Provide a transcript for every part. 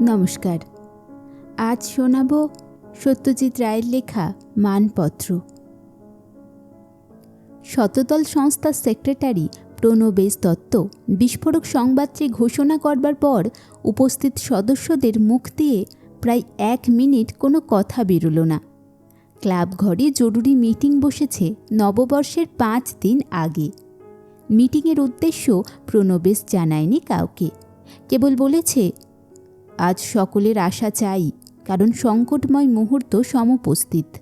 নমস্কার। আজ শোনাব সত্যজিৎ রায়ের লেখা মানপত্র। শতদল সংস্থার সেক্রেটারি প্রণবেশ দত্ত বিস্ফোরক সংবাদটি ঘোষণা করবার পর উপস্থিত সদস্যদের মুখ দিয়ে প্রায় এক মিনিট কোনো কথা বেরোলো না। ক্লাব ঘরে জরুরি মিটিং বসেছে নববর্ষের পাঁচ দিন আগে। মিটিংয়ের উদ্দেশ্য প্রণবেশ জানায়নি কাউকে। কেবল বলেছে আজ সকলের আশা চাই, কারণ সংকটময় মুহূর্ত সমুপস্থিত।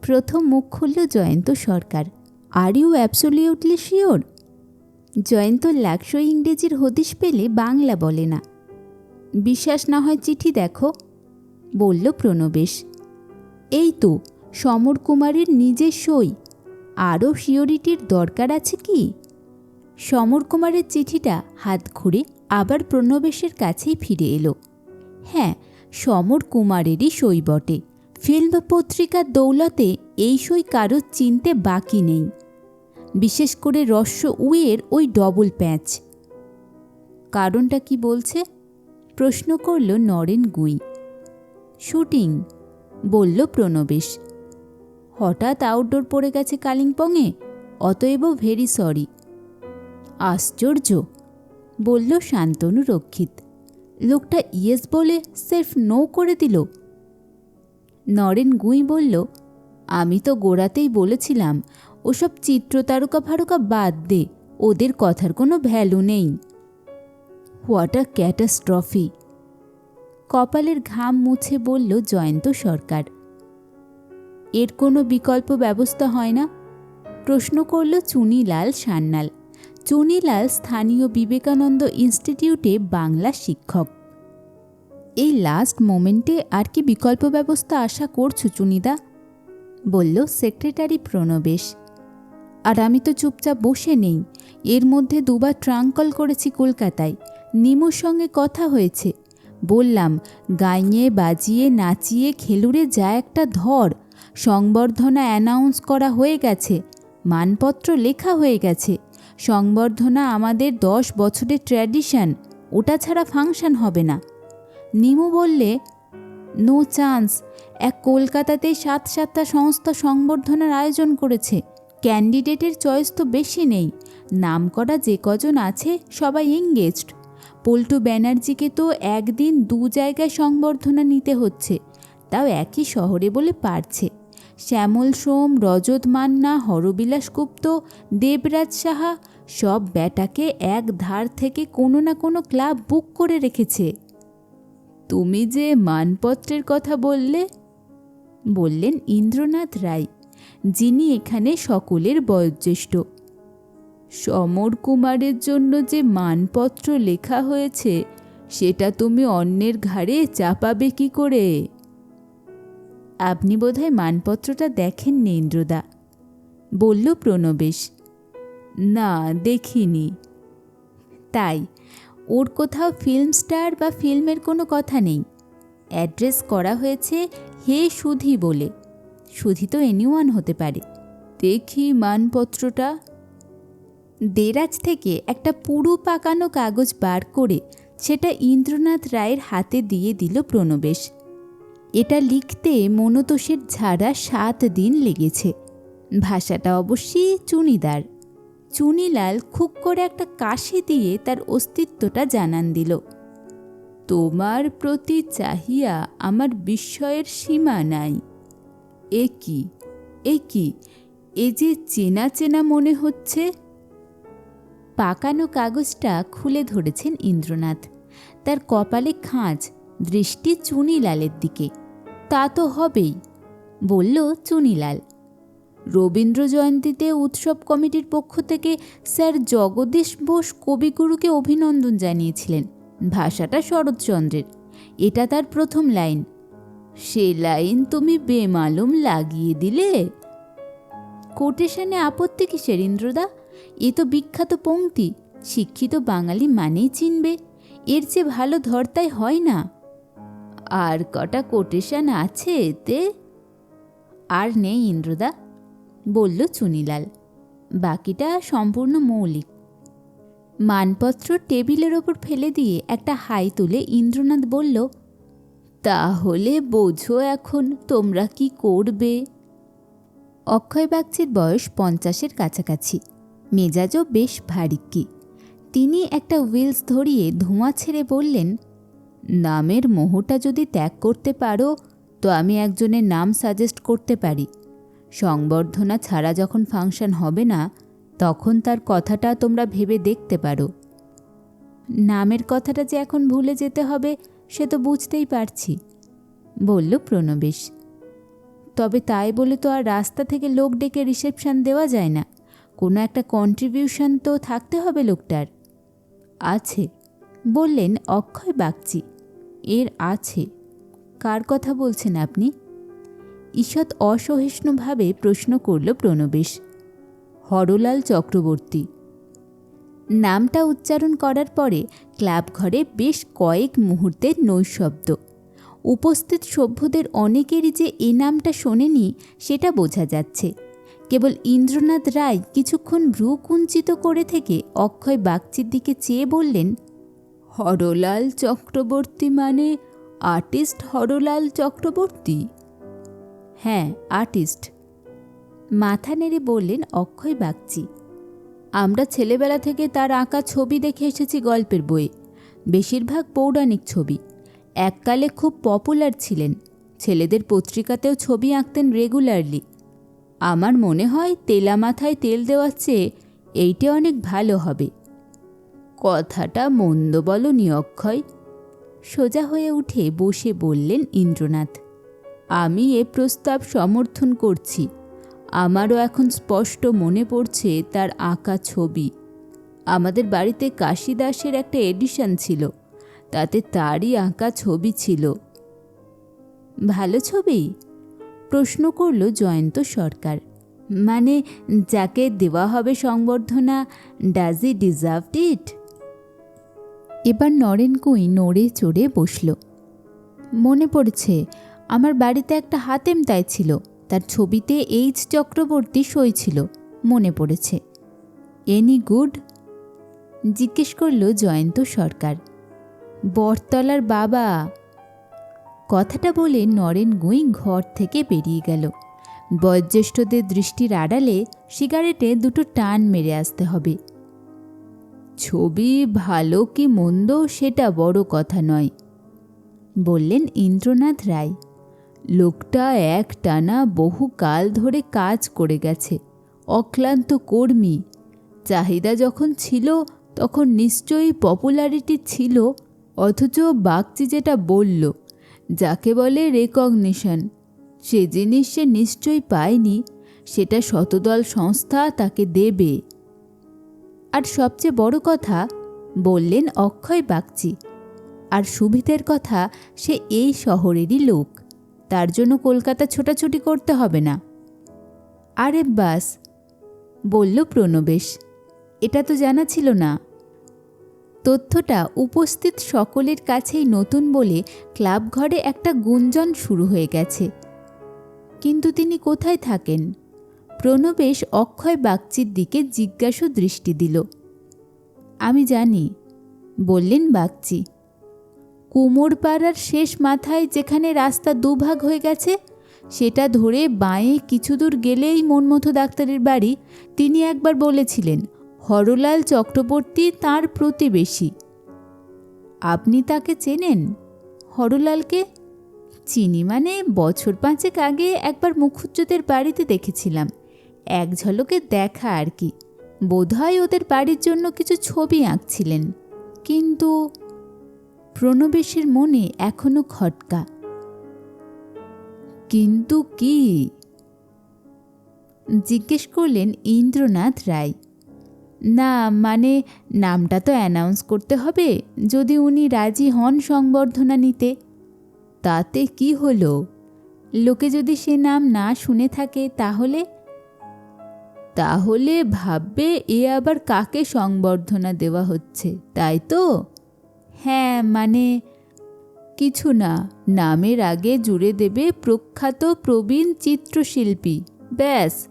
প্রথম মুখ খুলল Jayanta Sarkar. Are you absolutely sure Jayanta লাক্সো ইংরেজির হদিশ পেলে বাংলা বলে না। বিশ্বাস না হয় চিঠি দেখো, বলল প্রণবেশ। এই তো, সমর কুমারের নিজের সই। আরও শিওরিটির দরকার আছে কি? সমর কুমারের চিঠিটা হাত ঘুরে আবার প্রণবেশের কাছেই ফিরে এলো। হ্যাঁ সমর কুমারেরই সই বটে। ফিল্ম পত্রিকার দৌলতে এই সই কারও চিনতে বাকি নেই। বিশেষ করে রস্য উয়ের ওই ডবল প্যাঁচ। কারণটা কি বলছে? প্রশ্ন করল নরেন গুই। শুটিং, বলল প্রণবেশ। হঠাৎ আউটডোর পড়ে গেছে কালিম্পংয়ে? অতএব ভেরি সরি। আশ্চর্য! বলল শান্তনু রক্ষিত। লোকটা ইয়েস বলে সেলফ নো করে দিল। নরেন গুই বলল, আমি তো গোড়াতেই বলেছিলাম, ওসব চিত্রতারকা ফারুকা বাদ দে, ওদের কথার কোনো ভ্যালু নেই। হোয়াট আ ক্যাটাস্ট্রফি কপালের ঘাম মুছে বলল জয়ন্ত সরকার। এর কোনো বিকল্প ব্যবস্থা হয় না? প্রশ্ন করল চুনিলাল সান্যাল। চুনিলাল স্থানীয় বিবেকানন্দ ইনস্টিটিউটে বাংলা শিক্ষক। এই লাস্ট মোমেন্টে আর কি বিকল্প ব্যবস্থা আশা করছ চুনিদা? বলল সেক্রেটারি প্রণবেশ। আর আমি তো চুপচাপ বসে নেই, এর মধ্যে দুবার ট্রাঙ্কল করেছি কলকাতায়, নিমুর সঙ্গে কথা হয়েছে। বললাম, গাইয়ে, বাজিয়ে, নাচিয়ে, খেলুড়ে যা একটা ধর, সংবর্ধনা অ্যানাউন্স করা হয়ে গেছে, মানপত্র লেখা হয়ে গেছে। সংবর্ধনা আমাদের দশ বছরের ট্র্যাডিশন, ওটা ছাড়া ফাংশন হবে না। নিমু বললে, নো চান্স, এক কলকাতাতে সাত সাতটা সংস্থা সংবর্ধনার আয়োজন করেছে। ক্যান্ডিডেটের চয়েস তো বেশি নেই, নাম করা যে কজন আছে সবাই এঙ্গেজড পল্টু ব্যানার্জিকে তো একদিন দু জায়গায় সংবর্ধনা নিতে হচ্ছে, তাও একই শহরে বলে পারছে। শ্যামল সোম, রজত মান্না, হরবিলাস গুপ্ত, দেবরাজ সাহা সব ব্যাটাকে এক ধার থেকে কোনো না কোনো ক্লাব বুক করে রেখেছে। তুমি যে মানপত্রের কথা বললে? বললেন ইন্দ্রনাথ রায়, যিনি এখানে সকলের বয়োজ্যেষ্ঠ। সমর কুমারের জন্য যে মানপত্র লেখা হয়েছে, সেটা তুমি অন্যের ঘাড়ে চাপাবে কি করে? আপনি বোধহয় মানপত্রটা দেখেননি, ইন্দ্রদা। বলল প্রণবেশ। না, দেখিনি। তাই, ওর কোথাও ফিল্ম স্টার বা ফিল্মের কোনো কথা নেই। অ্যাড্রেস করা হয়েছে হে সুধি বলে। সুধি তো এনিওয়ান হতে পারে। দেখি মানপত্রটা। দেরাজ থেকে একটা পুরু পাকানো কাগজ বার করে সেটা ইন্দ্রনাথ রায়ের হাতে দিয়ে দিল প্রণবেশ। এটা লিখতে মনোতোষের ঝাড়া সাত দিন লেগেছে। ভাষাটা অবশ্যই চুনিদার। চুনিলাল খুব করে একটা কাশি দিয়ে তার অস্তিত্বটা জানান দিল। তোমার প্রতি চাহিয়া আমার বিস্ময়ের সীমা নাই। এ কি? এ কি? এ যে চেনা চেনা মনে হচ্ছে। পাকানো কাগজটা খুলে ধরেছেন ইন্দ্রনাথ। তার কপালে খাঁজ, দৃষ্টি চুনিলালের দিকে। তা তো হবেই, বলল চুনিলাল। রবীন্দ্র জয়ন্তীতে উৎসব কমিটির পক্ষ থেকে স্যার জগদীশ বোস কবিগুরুকে অভিনন্দন জানিয়েছিলেন, ভাষাটা শরৎচন্দ্রের, এটা তার প্রথম লাইন। সে লাইন তুমি বেমালুম লাগিয়ে দিলে? কোটেশনে আপত্তি কিসের ইন্দ্রদা? এ তো বিখ্যাত পংক্তি শিক্ষিত বাঙালি মানেই চিনবে, এর চেয়ে ভালো ধর্তাই হয় না। আর কটা কোটেশন আছে এতে? আর নেই, ইন্দ্রদা, বলল চুনিলাল। বাকিটা সম্পূর্ণ মৌলিক। মানপত্র টেবিলের ওপর ফেলে দিয়ে একটা হাই তুলে ইন্দ্রনাথ বলল, তাহলে বোঝো এখন তোমরা কি করবে? অক্ষয় বাগচির বয়স পঞ্চাশের কাছাকাছি। মেজাজও বেশ ভারিক্কি তিনি একটা হুইলস ধরিয়ে ধোঁয়া ছেড়ে বললেন নামের মোহটা যদি ত্যাগ করতে পারো, তো আমি একজনের নাম সাজেস্ট করতে পারি। সংবর্ধনা ছাড়া যখন ফাংশন হবে না, তখন তার কথাটা তোমরা ভেবে দেখতে পারো। নামের কথাটা যে এখন ভুলে যেতে হবে, সে তো বুঝতেই পারছি, বলল প্রণবেশ। তবে তাই বলে তো আর রাস্তা থেকে লোক ডেকে রিসেপশন দেওয়া যায় না। কোনো একটা কন্ট্রিবিউশন তো থাকতে হবে লোকটার। আছে, বললেন অক্ষয় বাগচি। এর আছে। কার কথা বলছেন আপনি? ঈষৎ অসহিষ্ণুভাবে প্রশ্ন করল প্রণবেশ। হরলাল চক্রবর্তী। নামটা উচ্চারণ করার পরে ক্লাব ঘরে বেশ কয়েক মুহূর্তের নৈশব্দ। উপস্থিত সভ্যদের অনেকেরই যে এ নামটা শোনেনি, সেটা বোঝা যাচ্ছে। কেবল ইন্দ্রনাথ রায় কিছুক্ষণ ভ্রু কুঞ্চিত করে থেকে অক্ষয় বাগচির দিকে চেয়ে বললেন হরলাল চক্রবর্তী মানে আর্টিস্ট হরলাল চক্রবর্তী? হ্যাঁ আর্টিস্ট। মাথা নেড়ে বললেন অক্ষয় বাগচি, আমরা ছেলেবেলা থেকে তার আঁকা ছবি দেখে এসেছি গল্পের বইয়ে, বেশিরভাগ পৌরাণিক ছবি। এককালে খুব পপুলার ছিলেন, ছেলেদের পত্রিকাতেও ছবি আঁকতেন রেগুলারলি। আমার মনে হয় তেলা মাথায় তেল দেওয়ার চেয়ে এইটা অনেক ভালো হবে। কথাটা মন্দ বলনি অক্ষয় সোজা হয়ে উঠে বসে বললেন ইন্দ্রনাথ, আমি এ প্রস্তাব সমর্থন করছি। আমারও এখন স্পষ্ট মনে পড়ছে তার আঁকা ছবি। আমাদের বাড়িতে কাশিদাসের একটা এডিশন ছিল, তাতে তারই আঁকা ছবি ছিল। ভালো ছবি? প্রশ্ন করল জয়ন্ত সরকার। মানে যাকে দেওয়া হবে সংবর্ধনা ডাজ ই ডিজার্ভ ইট এবার নরেন কুই নড়ে চড়ে বসল। মনে পড়ছে, আমার বাড়িতে একটা হাতেম তাই ছিল, তার ছবিতে এইচ চক্রবর্তী সই ছিল, মনে পড়েছে। Any good? জিজ্ঞেস করল জয়ন্ত সরকার। বটতলার বাবা। কথাটা বলে নরেন গুই ঘর থেকে বেরিয়ে গেল। বয়োজ্যেষ্ঠদের দৃষ্টির আড়ালে সিগারেটে দুটো টান মেরে আসতে হবে। ছবি ভালো কি মন্দ সেটা বড় কথা নয়। বললেন ইন্দ্রনাথ রায়। লোকটা এক টানা বহু কাল ধরে কাজ করে গেছে, অক্লান্ত কর্মী। চাহিদা যখন ছিল, তখন নিশ্চয়ই পপুলারিটি ছিল, অথচ বাগচি যেটা বলল, যাকে বলে রেকগনিশন, সে জিনিস সে নিশ্চয়ই পায়নি, সেটা শতদল সংস্থা তাকে দেবে। আর সবচেয়ে বড় কথা, বললেন অক্ষয় বাগচি। আর সুবিধের কথা, সে এই শহরেরই লোক। তার জন্য কলকাতা ছোটাছুটি করতে হবে না। আরে বাস, বলল প্রণবেশ, এটা তো জানা ছিল না। তথ্যটা উপস্থিত সকলের কাছেই নতুন বলে ক্লাব ঘরে একটা গুঞ্জন শুরু হয়ে গেছে। কিন্তু তিনি কোথায় থাকেন? প্রণবেশ অক্ষয় বাগচির দিকে জিজ্ঞাসু দৃষ্টি দিল। আমি জানি, বললেন বাগচি। কুমোরপাড়ার শেষ মাথায় যেখানে রাস্তা দুভাগ হয়ে গেছে, সেটা ধরে বাঁয়ে কিছু দূর গেলেই মনমথ ডাক্তারের বাড়ি। তিনি একবার বলেছিলেন, হরলাল চক্রবর্তী তার প্রতিবেশী। আপনি তাকে চেনেন? হরলালকে? চিনি মানে বছর পাঁচেক আগে একবার মুখুজ্জদের বাড়িতে দেখেছিলাম। এক ঝলকে দেখা আর কি। বোধহয় ওদের বাড়ির জন্য কিছু ছবি আঁকছিলেন। কিন্তু প্রণবেশের মনে এখনও খটকা। কিন্তু কি? জিজ্ঞেস করলেন ইন্দ্রনাথ রায়। না মানে নামটা তো অ্যানাউন্স করতে হবে, যদি উনি রাজি হন সংবর্ধনা নিতে। তাতে কি হলো? লোকে যদি সে নাম না শুনে থাকে তাহলে? তাহলে ভাববে এ আবার কাকে সংবর্ধনা দেওয়া হচ্ছে, তাই তো? হ্যাঁ মানে কিছু না, নামের আগে জুড়ে দেবে প্রখ্যাত প্রবীণ চিত্রশিল্পী, ব্যাস।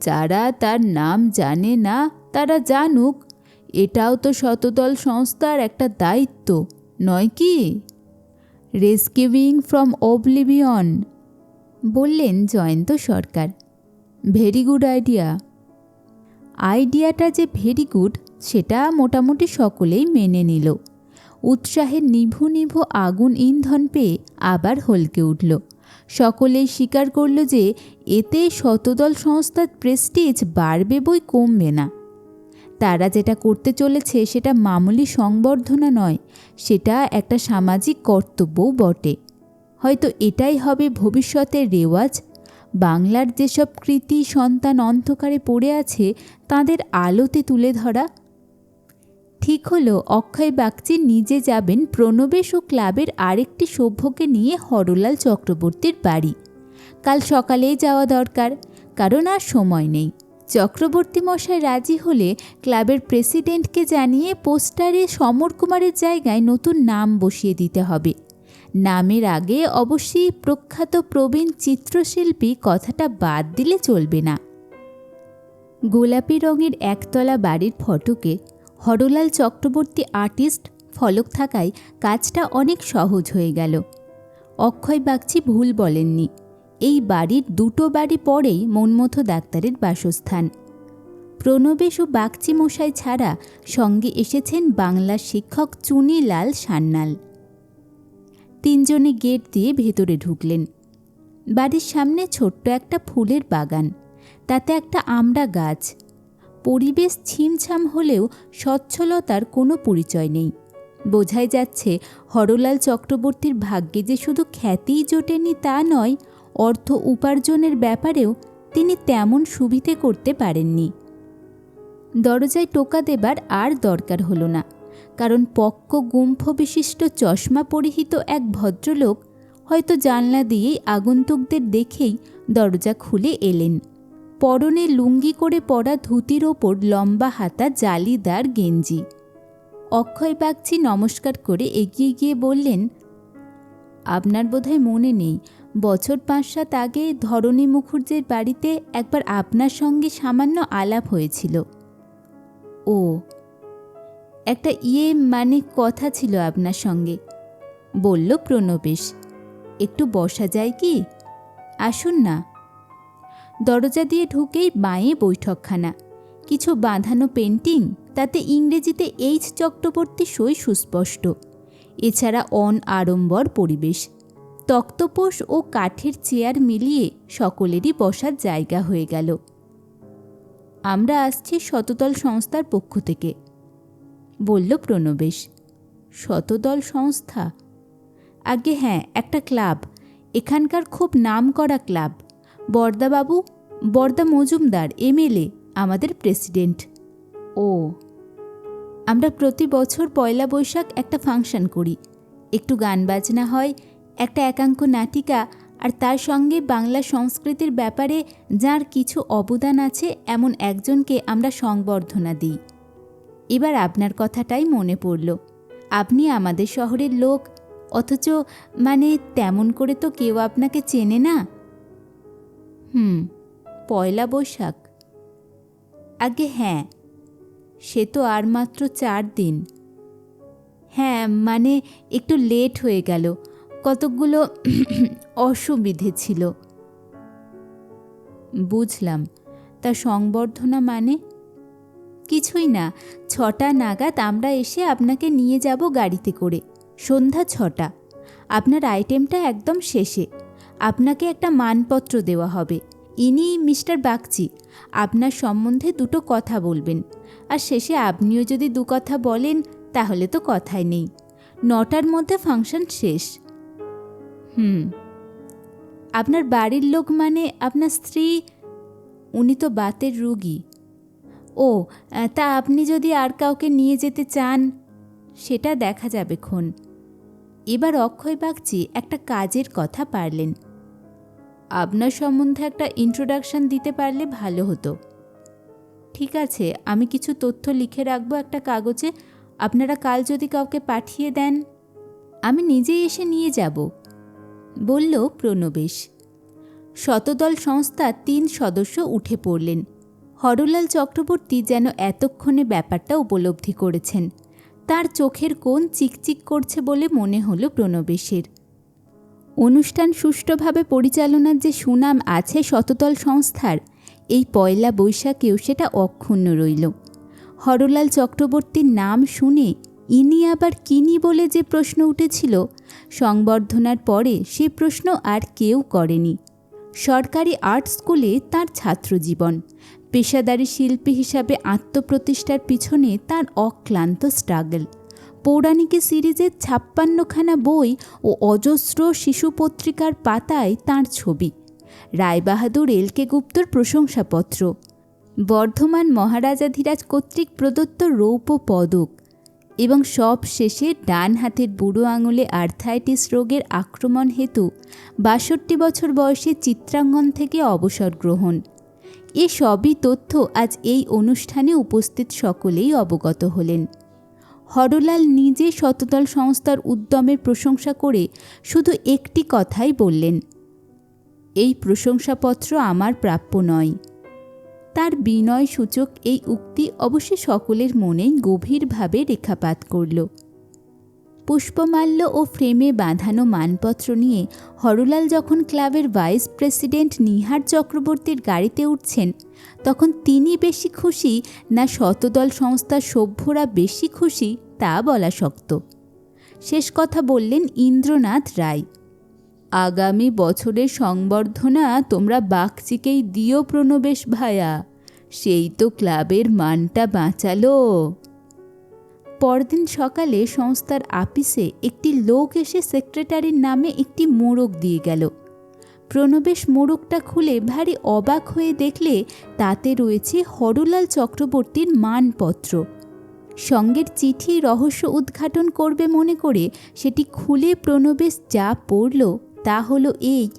যারা তার নাম জানে না, তারা জানুক, এটাও তো শতদল সংস্থার একটা দায়িত্ব, নয় কি? রেস্কিউইং ফ্রম অবলিভিয়ন বললেন Jayanta Sarkar. Very good idea আইডিয়াটা যে ভেরি গুড সেটা মোটামুটি সকলেই মেনে নিল। উৎসাহের নিভু নিভু আগুন ইন্ধন পেয়ে আবার হলকে উঠল। সকলেই স্বীকার করল যে এতে শতদল সংস্থার প্রেস্টিজ বাড়বে বই কমবে না। তারা যেটা করতে চলেছে সেটা মামুলি সংবর্ধনা নয়, সেটা একটা সামাজিক কর্তব্যও বটে। হয়তো এটাই হবে ভবিষ্যতের রেওয়াজ বাংলার যেসব কৃতি সন্তান অন্ধকারে পড়ে আছে, তাদের আলোতে তুলে ধরা। ঠিক হলো, অক্ষয় বাগচি নিজে যাবেন প্রণবেশ ও ক্লাবের আরেকটি সভ্যকে নিয়ে হরলাল চক্রবর্তীর বাড়ি। কাল সকালেই যাওয়া দরকার, কারণ আর সময় নেই। চক্রবর্তী মশাই রাজি হলে ক্লাবের প্রেসিডেন্টকে জানিয়ে পোস্টারে সমর কুমারের জায়গায় নতুন নাম বসিয়ে দিতে হবে। নামের আগে অবশ্যই প্রখ্যাত প্রবীণ চিত্রশিল্পী কথাটা বাদ দিলে চলবে না। গোলাপি রঙের একতলা বাড়ির ফটোকে হরলাল চক্রবর্তী আর্টিস্ট ফলক থাকায় কাজটা অনেক সহজ হয়ে গেল। অক্ষয় বাগচি ভুল বলেননি। এই বাড়ির দুটো বাড়ি পরেই মনমথ ডাক্তারের বাসস্থান। প্রণবেশ ও বাগচি মশাই ছাড়া সঙ্গে এসেছেন বাংলার শিক্ষক চুনিলাল সান্যাল। তিনজনে গেট দিয়ে ভেতরে ঢুকলেন। বাড়ির সামনে ছোট্ট একটা ফুলের বাগান, তাতে একটা আমড়া গাছ। পরিবেশ ছিমছাম হলেও স্বচ্ছলতার কোনো পরিচয় নেই। বোঝাই যাচ্ছে, হরলাল চক্রবর্তীর ভাগ্যে যে শুধু খ্যাতিই জোটেনি তা নয়, অর্থ উপার্জনের ব্যাপারেও তিনি তেমন সুবিধে করতে পারেননি। দরজায় টোকা দেবার আর দরকার হলো না। কারণ পক্ক গুম্ফ বিশিষ্ট চশমা পরিহিত এক ভদ্রলোক হয়তো জানলা দিয়েই আগন্তুকদের দেখেই দরজা খুলে এলেন। পরনে লুঙ্গি করে পরা ধুতির ওপর লম্বা হাতা জালিদার গেঞ্জি। অক্ষয় বাগচি নমস্কার করে এগিয়ে গিয়ে বললেন, আপনার বোধহয় মনে নেই, বছর পাঁচ সাত আগে ধরণী মুখুর্জের বাড়িতে একবার আপনার সঙ্গে সামান্য আলাপ হয়েছিল। ও একটা ইয়ে মানে কথা ছিল আপনার সঙ্গে। বলল প্রণবেশ একটু বসা যায় কি? আসুন না। দরজা দিয়ে ঢুকেই বাঁয়ে বৈঠকখানা। কিছু বাঁধানো পেন্টিং, তাতে ইংরেজিতে এইচ চক্রবর্তী সই সুস্পষ্ট। এছাড়া অন আড়ম্বর পরিবেশ। তক্তপোষ ও কাঠের চেয়ার মিলিয়ে সকলেরই বসার জায়গা হয়ে গেল। আমরা আসছি শতদল সংস্থার পক্ষ থেকে। বলল প্রণবেশ, শতদল সংস্থা? আগে হ্যাঁ একটা ক্লাব, এখানকার খুব নাম করা ক্লাব, বর্দাবাবু, বর্দা মজুমদার এমএলএ আমাদের প্রেসিডেন্ট। ও, আমরা প্রতি বছর পয়লা বৈশাখ একটা ফাংশন করি, একটু গান বাজনা হয়, একটা একাঙ্ক নাটিকা, আর তার সঙ্গে বাংলা সংস্কৃতির ব্যাপারে যার কিছু অবদান আছে, এমন একজনকে আমরা সংবর্ধনা দিই। এবার আপনার কথাটাই মনে পড়ল। আপনি আমাদের শহরের লোক, অথচ মানে তেমন করে তো কেউ আপনাকে চেনে না? হুম, পয়লা বৈশাখ। আগে হ্যাঁ সে তো আর মাত্র চার দিন। হ্যাঁ মানে একটু লেট হয়ে গেল, কতকগুলো অসুবিধে ছিল। বুঝলাম, তা সংবর্ধনা মানে? কিছুই না। ছটা নাগাদ আমরা এসে আপনাকে নিয়ে যাব গাড়িতে করে। সন্ধ্যা ছটা। আপনার আইটেমটা একদম শেষে। আপনাকে একটা মানপত্র দেওয়া হবে। ইনি মিস্টার বাগচি, আপনার সম্বন্ধে দুটো কথা বলবেন। আর শেষে আপনিও যদি দু কথা বলেন, তাহলে তো কথাই নেই। নটার মধ্যে ফাংশন শেষ। হুম। আপনার বাড়ির লোক মানে আপনার স্ত্রী? উনি তো বাতের রুগী। ও তা আপনি যদি আর কাউকে নিয়ে যেতে চান, সেটা দেখা যাবে খন। এবার অক্ষয় বাগচি একটা কাজের কথা পারলেন। আপনার সম্বন্ধে একটা ইন্ট্রোডাকশন দিতে পারলে ভালো হতো। ঠিক আছে, আমি কিছু তথ্য লিখে রাখব একটা কাগজে। আপনারা কাল যদি কাউকে পাঠিয়ে দেন, আমি নিজেই এসে নিয়ে যাব, বলল প্রণবেশ। শতদল সংস্থা তিন সদস্য উঠে পড়লেন। হরলাল চক্রবর্তী যেন এতক্ষণে ব্যাপারটা উপলব্ধি করেছেন। তার চোখের কোণ চিকচিক করছে বলে মনে হলো প্রণবেশের। অনুষ্ঠান সুষ্ঠুভাবে পরিচালনার যে সুনাম আছে শততল সংস্থার, এই পয়লা বৈশাখেও সেটা অক্ষুণ্ণ রইল। হরলাল চক্রবর্তীর নাম শুনে ইনি আবার কিনি বলে যে প্রশ্ন উঠেছিল, সংবর্ধনার পরে সে প্রশ্ন আর কেউ করেনি। সরকারি আর্ট স্কুলে তার ছাত্রজীবন পেশাদারী শিল্পী হিসাবে আত্মপ্রতিষ্ঠার পিছনে তার অক্লান্ত স্ট্রাগল পৌরাণিকী সিরিজের ছাপ্পান্নখানা বই ও অজস্র শিশু পত্রিকার পাতায় তাঁর ছবি। রায়বাহাদুর এলকে গুপ্তর প্রশংসাপত্র। বর্ধমান মহারাজাধিরাজ কর্তৃক প্রদত্ত রৌপ্য পদক এবং সব শেষে ডান হাতের বুড়ো আঙুলে আর্থাইটিস রোগের আক্রমণ হেতু বাষট্টি বছর বয়সে চিত্রাঙ্গন থেকে অবসর গ্রহণ। এ সবই তথ্য আজ এই অনুষ্ঠানে উপস্থিত সকলেই অবগত হলেন। হরলাল নিজে শতদল সংস্থার উদ্যমের প্রশংসা করে শুধু একটি কথাই বললেন, এই প্রশংসাপত্র আমার প্রাপ্য নয়। তার বিনয় সূচক এই উক্তি অবশ্যই সকলের মনেই গভীরভাবে রেখাপাত করল। পুষ্পমাল্য ও ফ্রেমে বাঁধানো মানপত্র নিয়ে হরলাল যখন ক্লাবের ভাইস প্রেসিডেন্ট নিহার চক্রবর্তীর গাড়িতে উঠছেন, তখন তিনি বেশি খুশি না শতদল সংস্থার সভ্যরা বেশি খুশি তা বলা শক্ত। শেষ কথা বললেন ইন্দ্রনাথ রায়। আগামী বছরের সংবর্ধনা তোমরা বাগচিকেই দিও প্রণবেশ ভায়া, সেই তো ক্লাবের মানটা বাঁচালো। পরদিন সকালে সংস্থার আপিসে একটি লোক এসে সেক্রেটারির নামে একটি মোড়ক দিয়ে গেল। প্রণবেশ মোড়কটা খুলে ভারী অবাক হয়ে দেখলে তাতে রয়েছে হরলাল চক্রবর্তীর মানপত্র। সঙ্গের চিঠি রহস্য উদ্ঘাটন করবে মনে করে সেটি খুলে প্রণবেশ যা পড়ল তা হলো এই।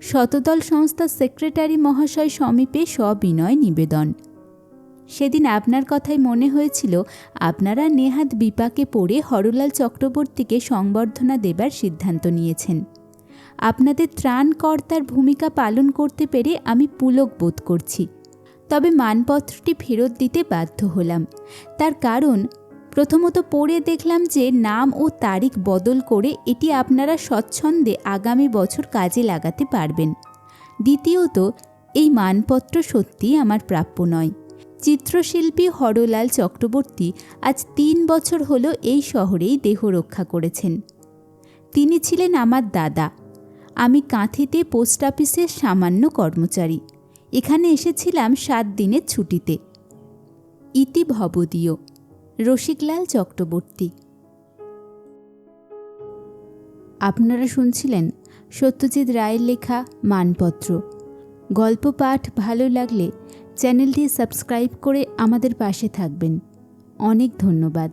শতদল সংস্থার সেক্রেটারি মহাশয় সমীপে সবিনয় নিবেদন। সেদিন আপনার কথাই মনে হয়েছিল, আপনারা নেহাত বিপাকে পড়ে হরলাল চক্রবর্তীকে সংবর্ধনা দেবার সিদ্ধান্ত নিয়েছেন। আপনাদের ত্রাণকর্তার ভূমিকা পালন করতে পেরে আমি পুলক বোধ করছি। তবে মানপত্রটি ফেরত দিতে বাধ্য হলাম। তার কারণ, প্রথমত পড়ে দেখলাম যে নাম ও তারিখ বদল করে এটি আপনারা স্বচ্ছন্দে আগামী বছর কাজে লাগাতে পারবেন। দ্বিতীয়ত, এই মানপত্র সত্যি আমার প্রাপ্য নয়। চিত্রশিল্পী হরলাল চক্রবর্তী আজ তিন বছর হলো এই শহরেই দেহ রক্ষা করেছেন। তিনি ছিলেন আমার দাদা। আমি কাঁথিতে পোস্ট অফিসের সামান্য কর্মচারী। এখানে এসেছিলাম সাত দিনের ছুটিতে। ইতি ভবদীয়। রসিকলাল চক্রবর্তী। আপনারা শুনছিলেন সত্যজিৎ রায়ের লেখা মানপত্র। গল্প পাঠ ভালো লাগলে চ্যানেলটি সাবস্ক্রাইব করে আমাদের পাশে থাকবেন। অনেক ধন্যবাদ।